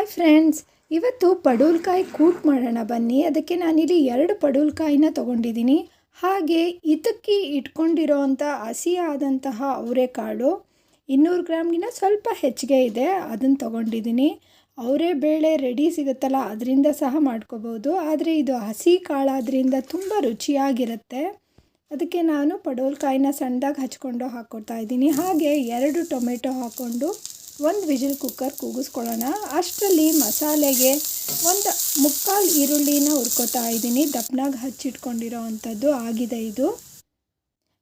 Hi friends ಇವತ್ತು ಪಡೂಲ್ಕಾಯಿ ಕೂಟ್ ಮಾಡೋಣ ಬನ್ನಿ. ಅದಕ್ಕೆ ನಾನಿಲ್ಲಿ ಎರಡು ಪಡೂಲ್ಕಾಯಿನ ತೊಗೊಂಡಿದ್ದೀನಿ. ಹಾಗೆ ಇದಕ್ಕೆ ಇಟ್ಕೊಂಡಿರೋ ಅಂಥ ಹಸಿಯಾದಂತಹ ಅವರೆಕಾಳು ಇನ್ನೂರು ಗ್ರಾಮ್ಗಿನ ಸ್ವಲ್ಪ ಹೆಚ್ಚಿಗೆ ಇದೆ. ಅದನ್ನು ತೊಗೊಂಡಿದ್ದೀನಿ. ಅವರೆ ಬೇಳೆ ರೆಡಿ ಸಿಗುತ್ತಲ್ಲ, ಅದರಿಂದ ಸಹ ಮಾಡ್ಕೋಬೋದು. ಆದರೆ ಇದು ಹಸಿ ಕಾಳಾದ್ರಿಂದ ತುಂಬ ರುಚಿಯಾಗಿರುತ್ತೆ. ಅದಕ್ಕೆ ನಾನು ಪಡೋಲ್ಕಾಯಿನ ಸಣ್ಣದಾಗಿ ಹಚ್ಕೊಂಡು ಹಾಕ್ಕೊಡ್ತಾ ಇದ್ದೀನಿ. ಹಾಗೆ ಎರಡು ಟೊಮೆಟೊ ಹಾಕ್ಕೊಂಡು ಒಂದು ವಿಜಿಲ್ ಕುಕ್ಕರ್ ಕೂಗಿಸ್ಕೊಳ್ಳೋಣ. ಅಷ್ಟರಲ್ಲಿ ಮಸಾಲೆಗೆ ಒಂದು ಮುಕ್ಕಾಲು ಈರುಳ್ಳಿನ ಹುರ್ಕೋತಾ ಇದ್ದೀನಿ. ದಪ್ಪನಾಗಿ ಹಚ್ಚಿಟ್ಕೊಂಡಿರೋ ಅಂಥದ್ದು ಆಗಿದೆ ಇದು.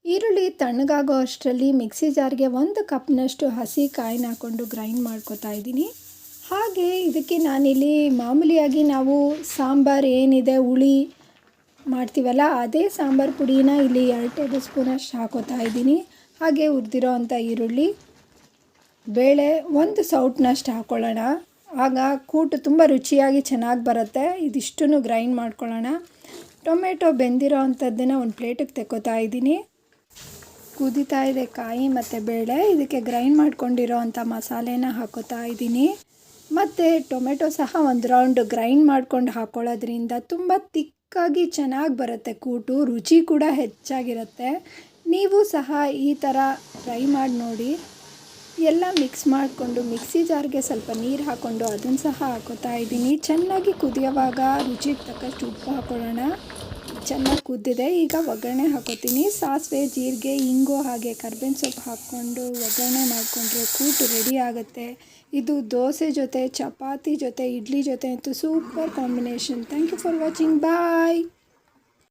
ಈರುಳ್ಳಿ ತಣ್ಣಗಾಗೋ ಅಷ್ಟರಲ್ಲಿ ಮಿಕ್ಸಿ ಜಾರ್ಗೆ ಒಂದು ಕಪ್ನಷ್ಟು ಹಸಿ ಕಾಯಿನ ಹಾಕ್ಕೊಂಡು ಗ್ರೈಂಡ್ ಮಾಡ್ಕೋತಾ ಇದ್ದೀನಿ. ಹಾಗೆ ಇದಕ್ಕೆ ನಾನಿಲ್ಲಿ ಮಾಮೂಲಿಯಾಗಿ ನಾವು ಸಾಂಬಾರು ಏನಿದೆ ಹುಳಿ ಮಾಡ್ತೀವಲ್ಲ, ಅದೇ ಸಾಂಬಾರು ಪುಡಿನ ಇಲ್ಲಿ ಎರಡು ಟೇಬಲ್ ಸ್ಪೂನಷ್ಟು ಹಾಕೋತಾ ಇದ್ದೀನಿ. ಹಾಗೆ ಹುರಿದಿರೋ ಅಂಥ ಈರುಳ್ಳಿ. ಬೇಳೆ ಒಂದು ಸೌಟ್ನಷ್ಟು ಹಾಕ್ಕೊಳ್ಳೋಣ ಆಗ ಕೂಟು ತುಂಬ ರುಚಿಯಾಗಿ ಚೆನ್ನಾಗಿ ಬರುತ್ತೆ. ಇದಿಷ್ಟನ್ನು ಗ್ರೈಂಡ್ ಮಾಡ್ಕೊಳ್ಳೋಣ. ಟೊಮೆಟೊ ಬೆಂದಿರೋ ಅಂಥದ್ದನ್ನು ಒಂದು ಪ್ಲೇಟಿಗೆ ತೆಕ್ಕೋತಾ ಇದ್ದೀನಿ. ಕುದಿತಾ ಇದೆ ಕಾಯಿ ಮತ್ತು ಬೇಳೆ. ಇದಕ್ಕೆ ಗ್ರೈಂಡ್ ಮಾಡ್ಕೊಂಡಿರೋ ಅಂಥ ಮಸಾಲೆನ ಹಾಕೋತಾ ಇದ್ದೀನಿ. ಮತ್ತು ಟೊಮೆಟೊ ಸಹ ಒಂದು ರೌಂಡ್ ಗ್ರೈಂಡ್ ಮಾಡ್ಕೊಂಡು ಹಾಕ್ಕೊಳ್ಳೋದ್ರಿಂದ ತುಂಬ ತಿಕ್ಕಾಗಿ ಚೆನ್ನಾಗಿ ಬರುತ್ತೆ ಕೂಟು. ರುಚಿ ಕೂಡ ಹೆಚ್ಚಾಗಿರುತ್ತೆ. ನೀವು ಸಹ ಈ ಥರ ಟ್ರೈ ಮಾಡಿ ನೋಡಿ. ಎಲ್ಲ ಮಿಕ್ಸ್ ಮಾಡಿಕೊಂಡು ಮಿಕ್ಸಿ ಜಾರ್ಗೆ ಸ್ವಲ್ಪ ನೀರು ಹಾಕ್ಕೊಂಡು ಅದನ್ನು ಸಹ ಹಾಕೋತಾ ಇದ್ದೀನಿ. ಚೆನ್ನಾಗಿ ಕುದಿಯೋವಾಗ ರುಚಿಗೆ ತಕ್ಕಷ್ಟು ಉಪ್ಪು ಹಾಕೊಳ್ಳೋಣ. ಚೆನ್ನಾಗಿ ಕುದ್ದಿದೆ. ಈಗ ಒಗ್ಗರಣೆ ಹಾಕೋತೀನಿ. ಸಾಸಿವೆ, ಜೀರಿಗೆ, ಇಂಗು ಹಾಗೆ ಕರ್ಬೇವಿನ ಸೊಪ್ಪು ಹಾಕ್ಕೊಂಡು ಒಗ್ಗರಣೆ ಮಾಡಿಕೊಂಡ್ರೆ ಕೂಟು ರೆಡಿ ಆಗುತ್ತೆ. ಇದು ದೋಸೆ ಜೊತೆ, ಚಪಾತಿ ಜೊತೆ, ಇಡ್ಲಿ ಜೊತೆ ಅಂತೂ super combination. Thank you for watching bye